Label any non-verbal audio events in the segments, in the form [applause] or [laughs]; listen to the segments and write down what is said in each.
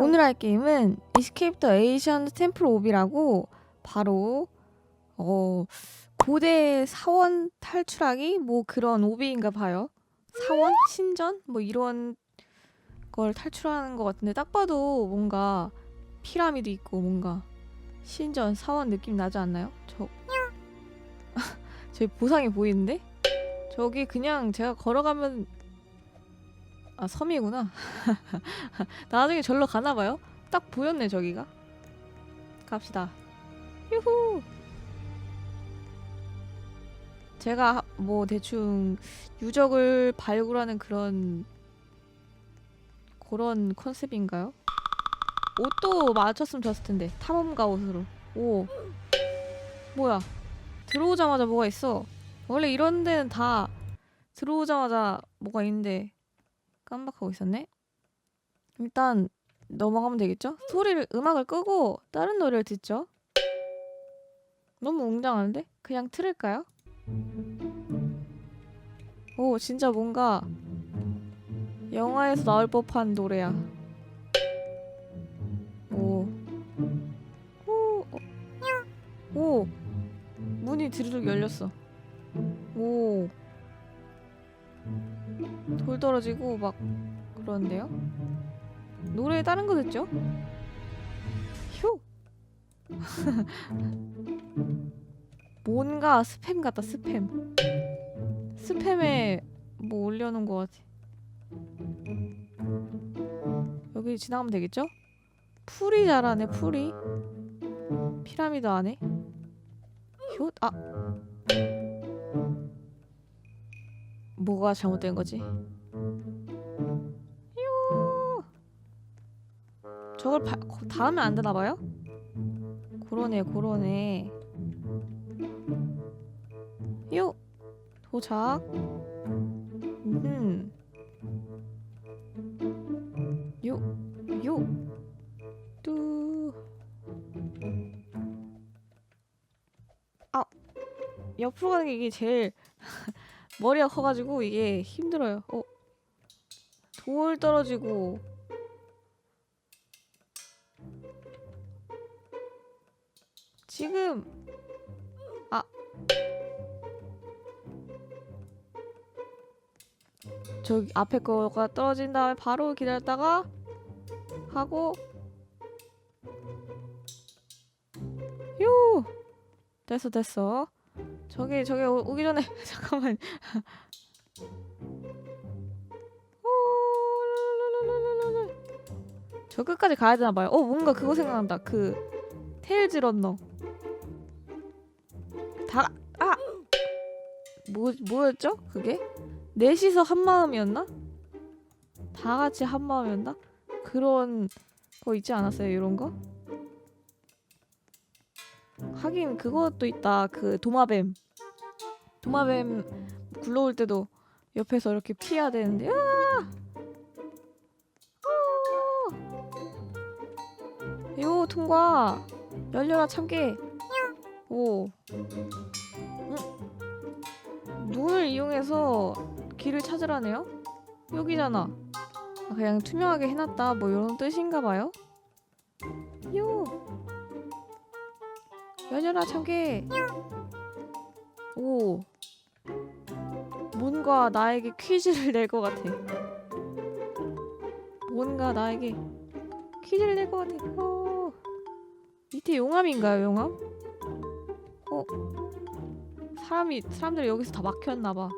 오늘 할 게임은 Escape the Ancient Temple Of이라고 바로 어 고대 사원 탈출하기? 뭐 그런 오비인가 봐요. 사원? 신전? 뭐 이런 걸 탈출하는 것 같은데 딱 봐도 뭔가 피라미드 있고 뭔가 신전 사원 느낌 나지 않나요? 저 [laughs] 저기 보상이 보이는데? 저기 그냥 제가 걸어가면 아 섬이구나. [laughs] 나중에 절로 가나 봐요. 딱 보였네 저기가. 갑시다. 유후. 제가 뭐 대충 유적을 발굴하는 그런 그런 컨셉인가요? 옷도 맞췄으면 좋았을 텐데 탐험가 옷으로. 오. 뭐야? 들어오자마자 뭐가 있어? 원래 이런 데는 다 들어오자마자 뭐가 있는데 깜박하고 있었네. 일단 넘어가면 되겠죠? 소리를 음악을 끄고 다른 노래를 듣죠. 너무 웅장한데? 그냥 틀을까요? 오 진짜 뭔가 영화에서 나올 법한 노래야. 오. 오. 어. 오. 문이 드르륵 열렸어. 오. 돌 떨어지고 막 그러는데요? 노래 다른 거 듣죠? 휴. [laughs] 뭔가 스팸 같다 스팸. 스팸에 뭐 올려놓은 거 같아. 여기 지나가면 되겠죠? 풀이 자라네 풀이. 피라미드 안에. 휴. 아. 뭐가 잘못된 거지? 요. 저걸 바, 거- 닿으면 안 되나 봐요? 그러네, 그러네. 요. 도착. 음. 요. 요. 뚜. 아. 옆으로 가는 게 이게 제일 [laughs] 머리가 커가지고 이게 힘들어요. 어. 돌 떨어지고. 지금 아 저기 앞에 거가 떨어진 다음에 바로 기다렸다가 하고 요 됐어 됐어 저기 저기 오- 오기 전에 [laughs] 잠깐만. 저 끝까지 가야 되나 봐요. 어 뭔가 그거 생각난다. 그 테일즈 런너. 다 아. 뭐 뭐였죠? 그게? 넷이서 한 마음이었나? 다 같이 한 마음이었나? 그런 거 있지 않았어요? 이런 거? 하긴 그것도 있다. 그 도마뱀. 도마뱀 굴러올 때도 옆에서 이렇게 피해야 되는데. 아! 어! 요 통과. 열려라 참깨. 오. 응? 눈을 이용해서 길을 찾으라네요. 여기잖아. 아, 그냥 투명하게 해놨다. 뭐 이런 뜻인가 봐요. 요. 열려라 참깨. 오. 뭔가 나에게 퀴즈를 낼 것 같아. 뭔가 나에게 퀴즈를 낼 것 같아. 어. 밑에 용암인가요, 용암? 어. 사람이 사람들이 여기서 다 막혔나 봐.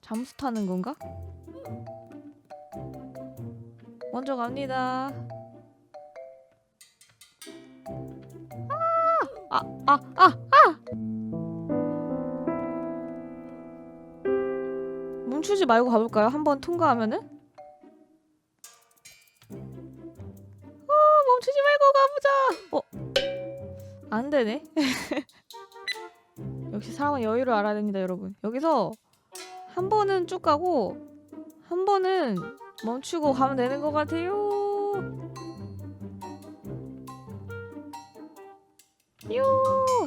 잠수 타는 건가? 먼저 갑니다. 아, 아, 아, 아! 멈추지 말고 가볼까요? 한번 통과하면은? 어, 멈추지 말고 가보자! 어, 안 되네. [laughs] 역시 사람은 여유를 알아야 됩니다, 여러분. 여기서 한 번은 쭉 가고, 한 번은 멈추고 가면 되는 것 같아요. 요,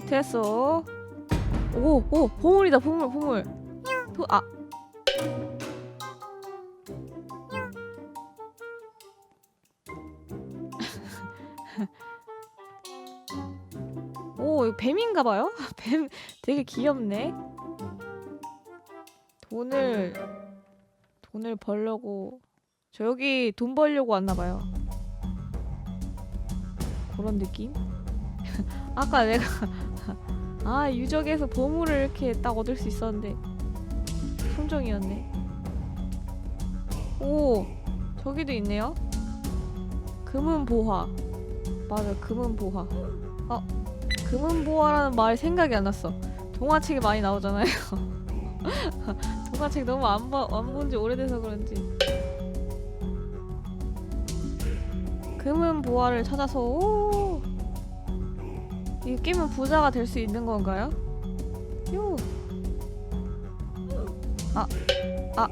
됐어. 오, 오, 보물이다, 보물, 보물. 도, 아. [laughs] 오, 이거 뱀인가 봐요? [laughs] 뱀 되게 귀엽네. 돈을 돈을 벌려고 저 여기 돈 벌려고 왔나 봐요. 그런 느낌? 아까 내가 [laughs] 아 유적에서 보물을 이렇게 딱 얻을 수 있었는데 함정이었네. 오 저기도 있네요. 금은 보화. 맞아 금은 보화. 어 금은 보화라는 말 생각이 안 났어. 동화책에 많이 나오잖아요. [laughs] 동화책 너무 안본지 오래돼서 그런지. 금은 보화를 찾아서 오. 이 끼면 부자가 될 수 있는 건가요? 요. 아, 아.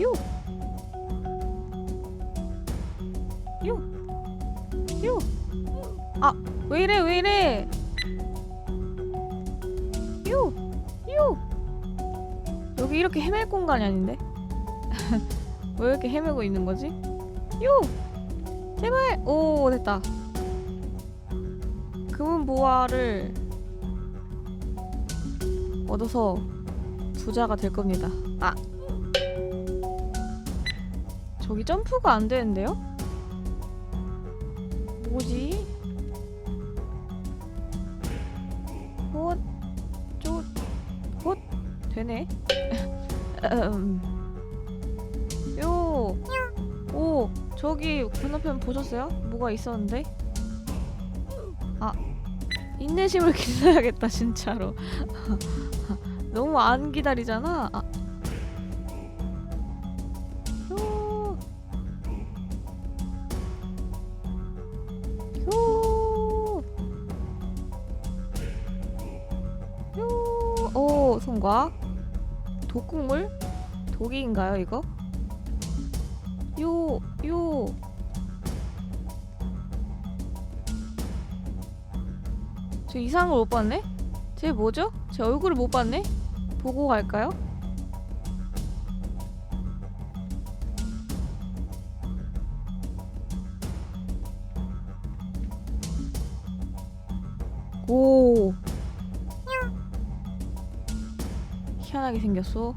요. 요. 요. 아, 왜 이래, 왜 이래? 요. 요. 여기 이렇게 헤맬 공간이 아닌데? [laughs] 왜 이렇게 헤매고 있는 거지? 요! 제발! 오, 됐다. 금은 보화를 얻어서 부자가 될 겁니다. 아! 저기 점프가 안 되는데요? 뭐지? 헛, 쪼, 헛, 되네. [laughs] 음. 저기 건너편 보셨어요? 뭐가 있었는데? 아, 인내심을 [laughs] 기다려야겠다 진짜로. [laughs] 너무 안 기다리잖아. 아. 손과 독국물? 독이인가요, 이거? 요, 요. 저 이상한 걸 못 봤네? 쟤 뭐죠? 제 얼굴을 못 봤네? 보고 갈까요? 오. 희한하게 생겼어.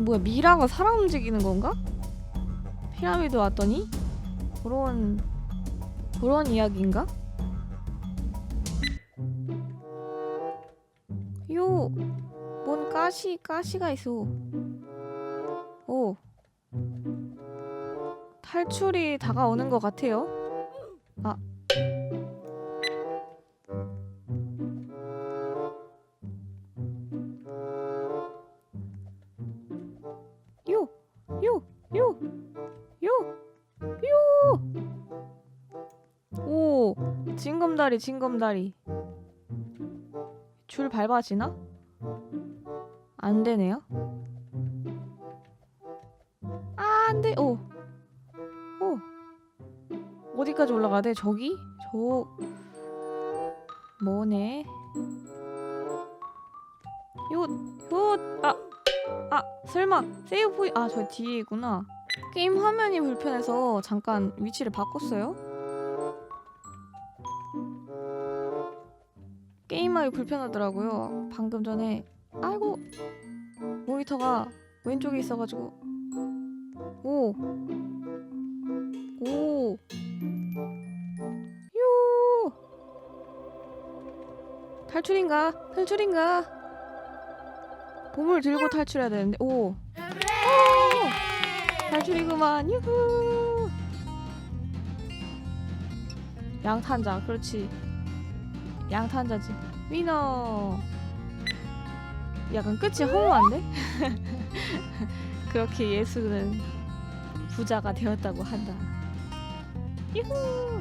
뭐야 미라가 사람 움직이는 건가? 피라미드 왔더니 그런 그런 이야기인가? 요, 뭔 가시 가시가 있어. 오, 탈출이 다가오는 것 같아요. 아, 징검다리, 징검다리. 줄 밟아지나? 안 되네요. 아, 안 돼. 오. 오. 어디까지 올라가야 돼? 저기? 저 뭐네? 요, 요, 아, 아, 설마 세이브 포인 아, 저 뒤에구나. 게임 화면이 불편해서 잠깐 위치를 바꿨어요. 게임하기 불편하더라고요. 방금 전에 아이고 모니터가 왼쪽에 있어가지고 오 오. 요. 탈출인가? 탈출인가? 보물 들고 탈출해야 되는데. 오. 오! 탈출이구만. 유후. 양탄자. 그렇지. 양탄자지. 위너. 약간 끝이 허무한데? [laughs] 그렇게 예수는 부자가 되었다고 한다. 유후.